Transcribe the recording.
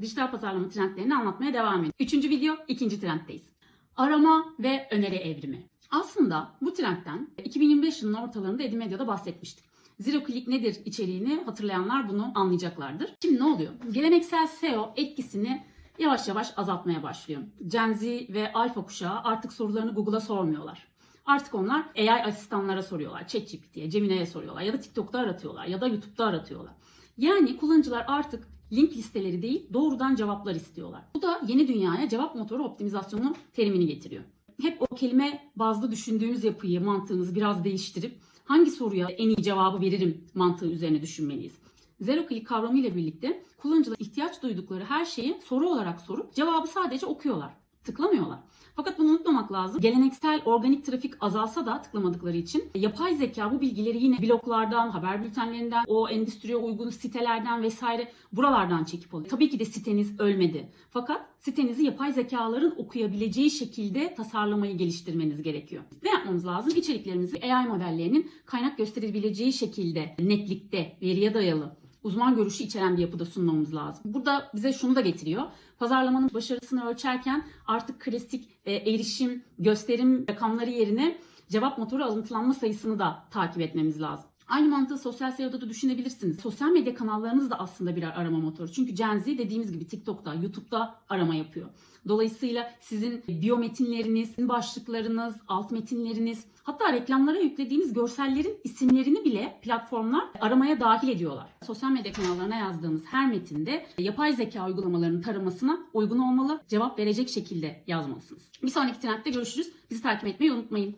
Dijital pazarlama trendlerini anlatmaya devam ediyoruz. Üçüncü video, ikinci trenddeyiz. Arama ve öneri evrimi. Aslında bu trendten 2025 yılının ortalarında Eddie Medya'da bahsetmiştik. Zero Click nedir içeriğini hatırlayanlar bunu anlayacaklardır. Şimdi ne oluyor? Geleneksel SEO etkisini yavaş yavaş azaltmaya başlıyor. Gen Z ve Alpha kuşağı artık sorularını Google'a sormuyorlar. Artık onlar AI asistanlara soruyorlar. ChatGPT'ye, Gemini'ye soruyorlar. Ya da TikTok'ta aratıyorlar. Ya da YouTube'da aratıyorlar. Yani kullanıcılar artık link listeleri değil doğrudan cevaplar istiyorlar. Bu da yeni dünyaya cevap motoru optimizasyonu terimini getiriyor. Hep o kelime bazlı düşündüğünüz yapıyı, mantığınızı biraz değiştirip hangi soruya en iyi cevabı veririm mantığı üzerine düşünmeliyiz. Zero click kavramı ile birlikte kullanıcılar ihtiyaç duydukları her şeyi soru olarak sorup cevabı sadece okuyorlar. Tıklamıyorlar. Fakat bunu unutmamak lazım. Geleneksel organik trafik azalsa da tıklamadıkları için yapay zeka bu bilgileri yine bloglardan, haber bültenlerinden, o endüstriye uygun sitelerden vesaire buralardan çekip alıyor. Tabii ki de siteniz ölmedi. Fakat sitenizi yapay zekaların okuyabileceği şekilde tasarlamayı geliştirmeniz gerekiyor. Ne yapmamız lazım? İçeriklerimizi AI modellerinin kaynak gösterebileceği şekilde, netlikte, veriye dayalı uzman görüşü içeren bir yapıda sunmamız lazım. Burada bize şunu da getiriyor. Pazarlamanın başarısını ölçerken artık klasik e, erişim, gösterim rakamları yerine cevap motoru alıntılanma sayısını da takip etmemiz lazım. Aynı mantığı sosyal SEO'da da düşünebilirsiniz. Sosyal medya kanallarınız da aslında birer arama motoru. Çünkü Gen Z dediğimiz gibi TikTok'ta, YouTube'da arama yapıyor. Dolayısıyla sizin biyometinleriniz, başlıklarınız, alt metinleriniz, hatta reklamlara yüklediğiniz görsellerin isimlerini bile platformlar aramaya dahil ediyorlar. Sosyal medya kanallarına yazdığınız her metinde yapay zeka uygulamalarının taramasına uygun olmalı, cevap verecek şekilde yazmalısınız. Bir sonraki trendde görüşürüz. Bizi takip etmeyi unutmayın.